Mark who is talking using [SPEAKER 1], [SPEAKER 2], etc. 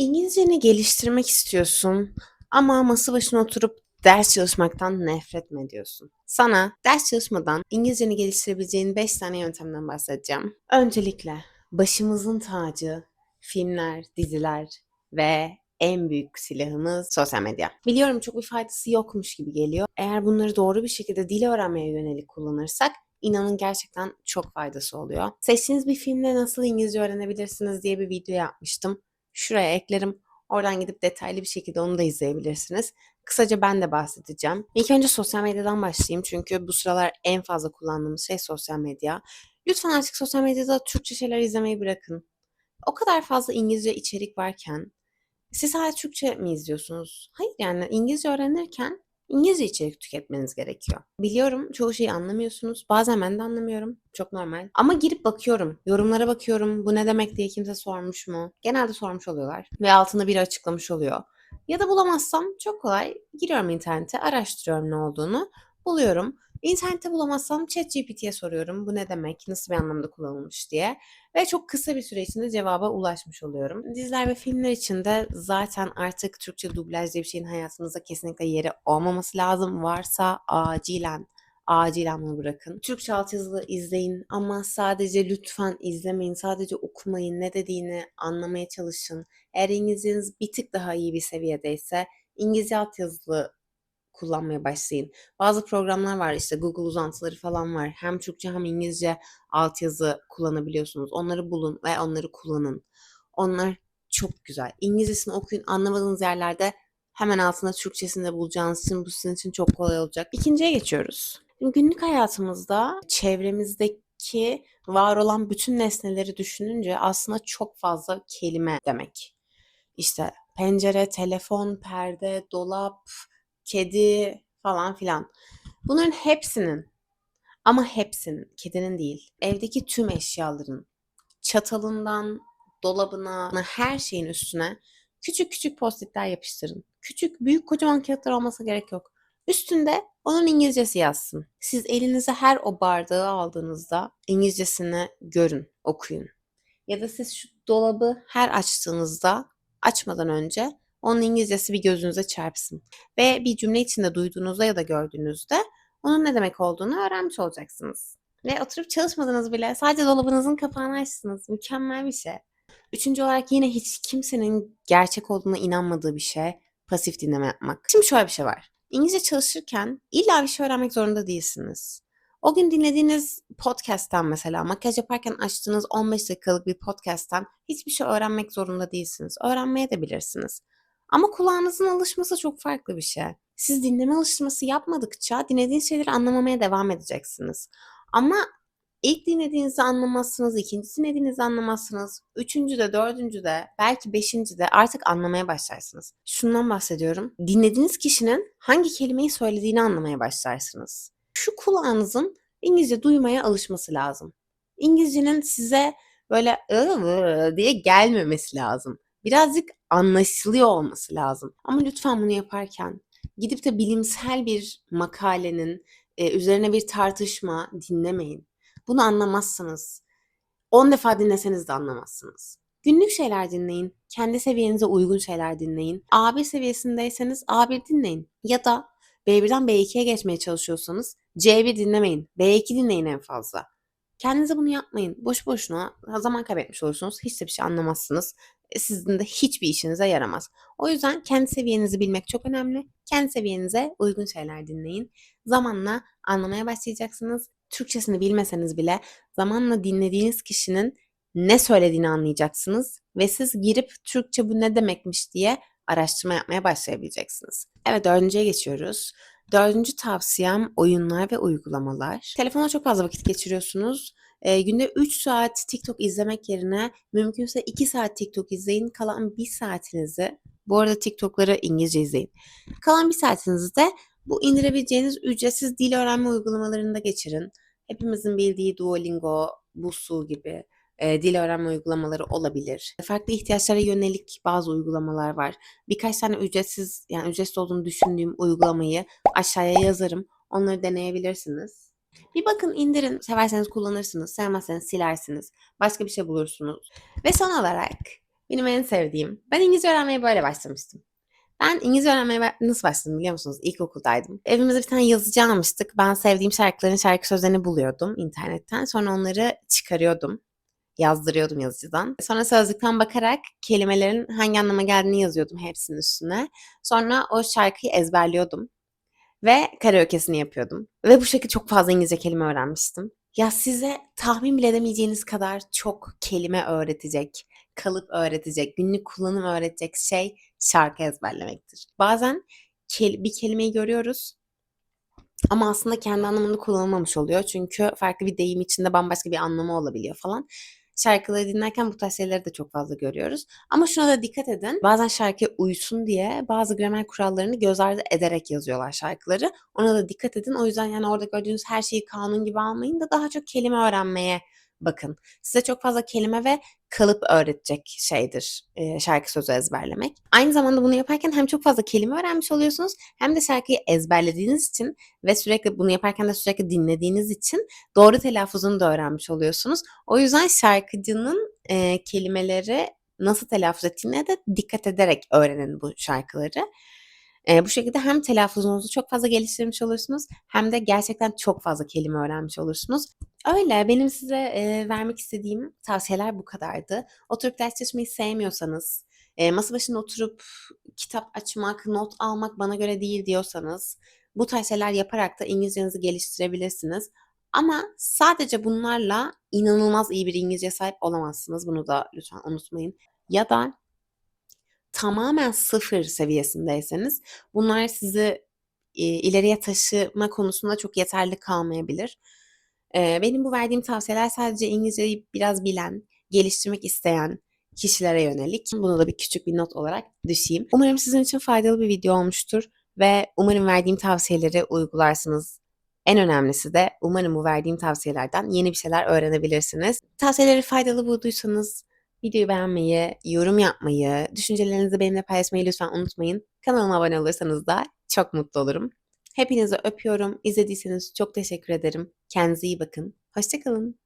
[SPEAKER 1] İngilizceni geliştirmek istiyorsun ama masa başına oturup ders çalışmaktan nefret mi ediyorsun? Sana ders çalışmadan İngilizceni geliştirebileceğin 5 tane yöntemden bahsedeceğim. Öncelikle başımızın tacı filmler, diziler ve en büyük silahımız sosyal medya. Biliyorum çok bir faydası yokmuş gibi geliyor. Eğer bunları doğru bir şekilde dil öğrenmeye yönelik kullanırsak inanın gerçekten çok faydası oluyor. Seçtiğiniz bir filmle nasıl İngilizce öğrenebilirsiniz diye bir video yapmıştım. Şuraya eklerim. Oradan gidip detaylı bir şekilde onu da izleyebilirsiniz. Kısaca ben de bahsedeceğim. İlk önce sosyal medyadan başlayayım çünkü bu sıralar en fazla kullandığımız şey sosyal medya. Lütfen artık sosyal medyada Türkçe şeyler izlemeyi bırakın. O kadar fazla İngilizce içerik varken siz hala Türkçe mi izliyorsunuz? Hayır yani İngilizce öğrenirken İngilizce içerik tüketmeniz gerekiyor. Biliyorum çoğu şeyi anlamıyorsunuz. Bazen ben de anlamıyorum. Çok normal. Ama girip bakıyorum. Yorumlara bakıyorum. Bu ne demek diye kimse sormuş mu? Genelde sormuş oluyorlar. Ve altında biri açıklamış oluyor. Ya da bulamazsam çok kolay giriyorum internete, araştırıyorum ne olduğunu, buluyorum. İnternette bulamazsam ChatGPT'ye soruyorum. Bu ne demek? Nasıl bir anlamda kullanılmış diye. Ve çok kısa bir süre içinde cevaba ulaşmış oluyorum. Diziler ve filmler için de zaten artık Türkçe dublaj diye bir şeyin hayatınızda kesinlikle yeri olmaması lazım. Varsa acilen acilen bunu bırakın. Türkçe altyazılı izleyin ama sadece lütfen izlemeyin. Sadece okumayın. Ne dediğini anlamaya çalışın. Eğer İngilizceniz bir tık daha iyi bir seviyedeyse İngilizce altyazılı kullanmaya başlayın. Bazı programlar var işte Google uzantıları falan var. Hem Türkçe hem İngilizce altyazı kullanabiliyorsunuz. Onları bulun ve onları kullanın. Onlar çok güzel. İngilizcesini okuyun. Anlamadığınız yerlerde hemen altında Türkçesini de bulacağınız için bu sizin için çok kolay olacak. İkinciye geçiyoruz. Günlük hayatımızda çevremizdeki var olan bütün nesneleri düşününce aslında çok fazla kelime demek. İşte pencere, telefon, perde, dolap, kedi falan filan. Bunların hepsinin ama hepsinin, kedinin değil, evdeki tüm eşyaların çatalından dolabına, her şeyin üstüne küçük küçük postitler yapıştırın. Küçük, büyük, kocaman kağıtlar olması gerek yok. Üstünde onun İngilizcesi yazsın. Siz elinize her o bardağı aldığınızda İngilizcesini görün, okuyun. Ya da siz şu dolabı her açtığınızda açmadan önce onun İngilizcesi bir gözünüze çarpsın. Ve bir cümle içinde duyduğunuzda ya da gördüğünüzde onun ne demek olduğunu öğrenmiş olacaksınız. Ve oturup çalışmadınız bile sadece dolabınızın kapağını açtınız. Mükemmel bir şey. Üçüncü olarak yine hiç kimsenin gerçek olduğuna inanmadığı bir şey pasif dinleme yapmak. Şimdi şöyle bir şey var. İngilizce çalışırken illa bir şey öğrenmek zorunda değilsiniz. O gün dinlediğiniz podcast'ten mesela makyaj yaparken açtığınız 15 dakikalık bir podcast'ten hiçbir şey öğrenmek zorunda değilsiniz. Öğrenmeye de bilirsiniz. Ama kulağınızın alışması çok farklı bir şey. Siz dinleme alıştırması yapmadıkça dinlediğiniz şeyleri anlamamaya devam edeceksiniz. Ama ilk dinlediğinizi anlamazsınız, ikinci dinlediğinizi anlamazsınız, üçüncü de, dördüncü de, belki beşinci de artık anlamaya başlarsınız. Şundan bahsediyorum. Dinlediğiniz kişinin hangi kelimeyi söylediğini anlamaya başlarsınız. Şu kulağınızın İngilizce duymaya alışması lazım. İngilizcenin size böyle diye gelmemesi lazım birazcık anlaşılıyor olması lazım. Ama lütfen bunu yaparken gidip de bilimsel bir makalenin e, üzerine bir tartışma dinlemeyin. Bunu anlamazsınız. 10 defa dinleseniz de anlamazsınız. Günlük şeyler dinleyin. Kendi seviyenize uygun şeyler dinleyin. A1 seviyesindeyseniz A1 dinleyin. Ya da B1'den B2'ye geçmeye çalışıyorsanız C1 dinlemeyin. B2 dinleyin en fazla. Kendinize bunu yapmayın. Boş boşuna zaman kaybetmiş olursunuz. Hiç de bir şey anlamazsınız. E, sizin de hiçbir işinize yaramaz. O yüzden kendi seviyenizi bilmek çok önemli. Kendi seviyenize uygun şeyler dinleyin. Zamanla anlamaya başlayacaksınız. Türkçesini bilmeseniz bile zamanla dinlediğiniz kişinin ne söylediğini anlayacaksınız ve siz girip Türkçe bu ne demekmiş diye araştırma yapmaya başlayabileceksiniz. Evet dördüncüye geçiyoruz. Dördüncü tavsiyem oyunlar ve uygulamalar. Telefona çok fazla vakit geçiriyorsunuz. E, günde 3 saat TikTok izlemek yerine mümkünse 2 saat TikTok izleyin. Kalan 1 saatinizi, bu arada TikTok'ları İngilizce izleyin. Kalan 1 saatinizi de bu indirebileceğiniz ücretsiz dil öğrenme uygulamalarında geçirin. Hepimizin bildiği Duolingo, Busuu gibi e, dil öğrenme uygulamaları olabilir. Farklı ihtiyaçlara yönelik bazı uygulamalar var. Birkaç tane ücretsiz yani ücretsiz olduğunu düşündüğüm uygulamayı aşağıya yazarım. Onları deneyebilirsiniz. Bir bakın indirin. Severseniz kullanırsınız. Sevmezseniz silersiniz. Başka bir şey bulursunuz. Ve son olarak Benim en sevdiğim. Ben İngilizce öğrenmeye böyle başlamıştım. Ben İngilizce öğrenmeye nasıl başladım biliyor musunuz? İlkokuldaydım. Evimize bir tane yazıcı almıştık. Ben sevdiğim şarkıların şarkı sözlerini buluyordum internetten. Sonra onları çıkarıyordum. Yazdırıyordum yazıcıdan. Sonra sözlükten bakarak kelimelerin hangi anlama geldiğini yazıyordum hepsinin üstüne. Sonra o şarkıyı ezberliyordum. Ve karaoke'sini yapıyordum. Ve bu şekilde çok fazla İngilizce kelime öğrenmiştim. Ya size tahmin bile edemeyeceğiniz kadar çok kelime öğretecek, kalıp öğretecek, günlük kullanım öğretecek şey şarkı ezberlemektir. Bazen kel- bir kelimeyi görüyoruz ama aslında kendi anlamında kullanılmamış oluyor. Çünkü farklı bir deyim içinde bambaşka bir anlamı olabiliyor falan. Şarkıları dinlerken bu tarz şeyleri de çok fazla görüyoruz. Ama şuna da dikkat edin. Bazen şarkıya uysun diye bazı gramer kurallarını göz ardı ederek yazıyorlar şarkıları. Ona da dikkat edin. O yüzden yani orada gördüğünüz her şeyi kanun gibi almayın da daha çok kelime öğrenmeye bakın. Size çok fazla kelime ve kalıp öğretecek şeydir e, şarkı sözü ezberlemek. Aynı zamanda bunu yaparken hem çok fazla kelime öğrenmiş oluyorsunuz hem de şarkıyı ezberlediğiniz için ve sürekli bunu yaparken de sürekli dinlediğiniz için doğru telaffuzunu da öğrenmiş oluyorsunuz. O yüzden şarkıcının e, kelimeleri nasıl telaffuz ettiğine de dikkat ederek öğrenin bu şarkıları. E, bu şekilde hem telaffuzunuzu çok fazla geliştirmiş olursunuz hem de gerçekten çok fazla kelime öğrenmiş olursunuz. Öyle benim size e, vermek istediğim tavsiyeler bu kadardı. Oturup ders çalışmayı sevmiyorsanız, e, masa başında oturup kitap açmak, not almak bana göre değil diyorsanız bu tarz şeyler yaparak da İngilizcenizi geliştirebilirsiniz. Ama sadece bunlarla inanılmaz iyi bir İngilizce sahip olamazsınız. Bunu da lütfen unutmayın. Ya da tamamen sıfır seviyesindeyseniz bunlar sizi e, ileriye taşıma konusunda çok yeterli kalmayabilir. E, benim bu verdiğim tavsiyeler sadece İngilizceyi biraz bilen, geliştirmek isteyen kişilere yönelik. Bunu da bir küçük bir not olarak düşeyim. Umarım sizin için faydalı bir video olmuştur ve umarım verdiğim tavsiyeleri uygularsınız. En önemlisi de umarım bu verdiğim tavsiyelerden yeni bir şeyler öğrenebilirsiniz. Tavsiyeleri faydalı bulduysanız videoyu beğenmeyi, yorum yapmayı, düşüncelerinizi benimle paylaşmayı lütfen unutmayın. Kanalıma abone olursanız da çok mutlu olurum. Hepinizi öpüyorum. İzlediyseniz çok teşekkür ederim. Kendinize iyi bakın. Hoşçakalın.